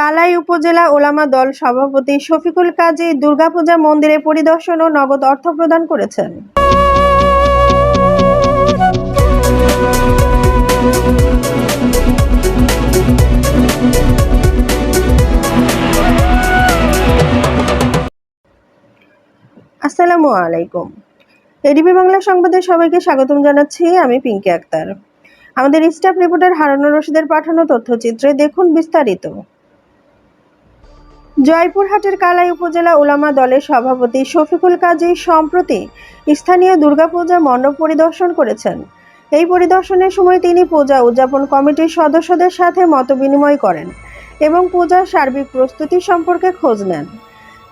কালাই উপজেলা ওলামা দল সভাপতি শফিকুল কাজী দুর্গাপূজা মন্দিরে পরিদর্শন ও নগদ অর্থ প্রদান করেছেন। আসসালামু আলাইকুম। এডিবি বাংলা সংবাদের সবাইকে স্বাগতম জানাচ্ছি, আমি পিঙ্কি আক্তার। আমাদের স্টাফ রিপোর্টার হারানুর রশিদের পাঠানো তথ্যচিত্রে দেখুন বিস্তারিত। জয়পুরহাটের কালাই উপজেলা ওলামা দলের সভাপতি শফিকুল কাজী সম্প্রতি স্থানীয় দুর্গাপূজা মণ্ডপ পরিদর্শন করেছেন। এই পরিদর্শনের সময় তিনি পূজা উদযাপন কমিটির সদস্যদের সাথে মতবিনিময় করেন এবং পূজার সার্বিক প্রস্তুতি সম্পর্কে খোঁজ নেন।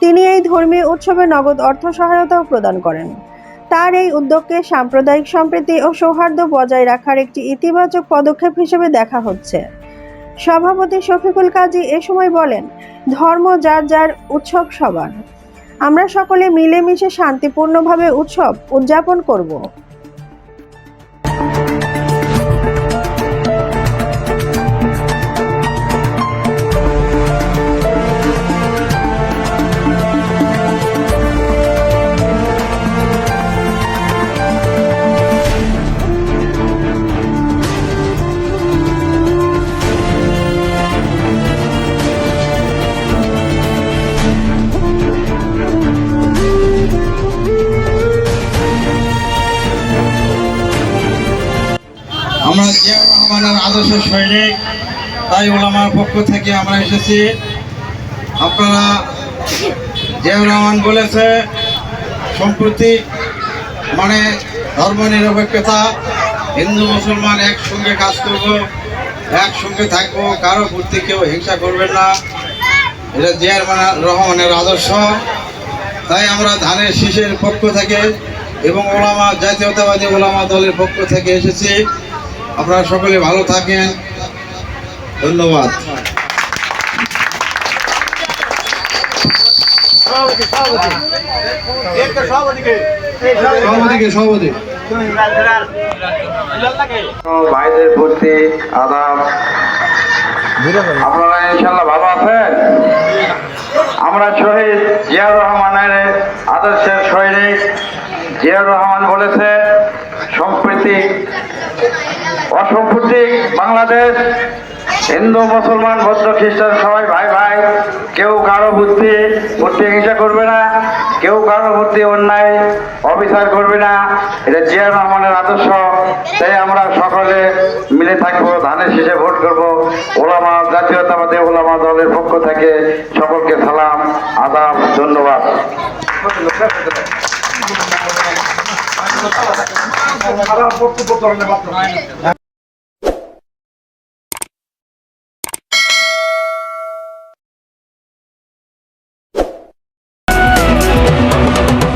তিনি এই ধর্মীয় উৎসবে নগদ অর্থ সহায়তাও প্রদান করেন। তার এই উদ্যোগকে সাম্প্রদায়িক সম্প্রীতি ও সৌহার্দ্য বজায় রাখার একটি ইতিবাচক পদক্ষেপ হিসেবে দেখা হচ্ছে। সভাপতি শফিকুল কাজী এ সময় বলেন, ধর্ম যার যার উৎসব সবার। আমরা সকলে মিলেমিশে শান্তিপূর্ণভাবে উৎসব উদযাপন করব। আমরা জিয়াউর রহমানের আদর্শ সৈনিক, তাই ওলামার পক্ষ থেকে আমরা এসেছি। আপনারা জিয়াউর রহমান বলেছে, সম্প্রতি মানে ধর্ম নিরপেক্ষতা, হিন্দু, মুসলমান একসঙ্গে কাজ করব, একসঙ্গে থাকব, কারও প্রতি কেউ হিংসা করবেন না। এটা জিয়ার রহমানের আদর্শ। তাই আমরা ধানের শীষের পক্ষ থেকে এবং ওলামা জাতীয়তাবাদী ওলামা দলের পক্ষ থেকে এসেছি। আপনারা সকলে ভালো থাকেন। ধন্যবাদ। ভাইদের প্রতি আদাব। আপনারা ইনশাল্লাহ ভালো আছেন? আমরা শহীদ জিয়াউর রহমানের আদর্শের সৈনিক। জিয়াউর রহমান বলেছে সম্প্রীতি অসাম্প্রতিক বাংলাদেশ, হিন্দু, মুসলমান, বৌদ্ধ, খ্রিস্টান, সবাই ভাই ভাই, কেউ কারও বুদ্ধি বুদ্ধি হিংসা করবে না। কেউ কারও বুদ্ধি অন্যায়, অবিচার করবে না। এটা জিয়া রহমানের আদর্শ। তাই আমরা সকলে মিলে থাকব, ধানের শেষে ভোট করব। ওলামা, জাতীয়তাবাদী ওলামা দলের পক্ষ থেকে সকলকে সালাম, আদাব, ধন্যবাদ।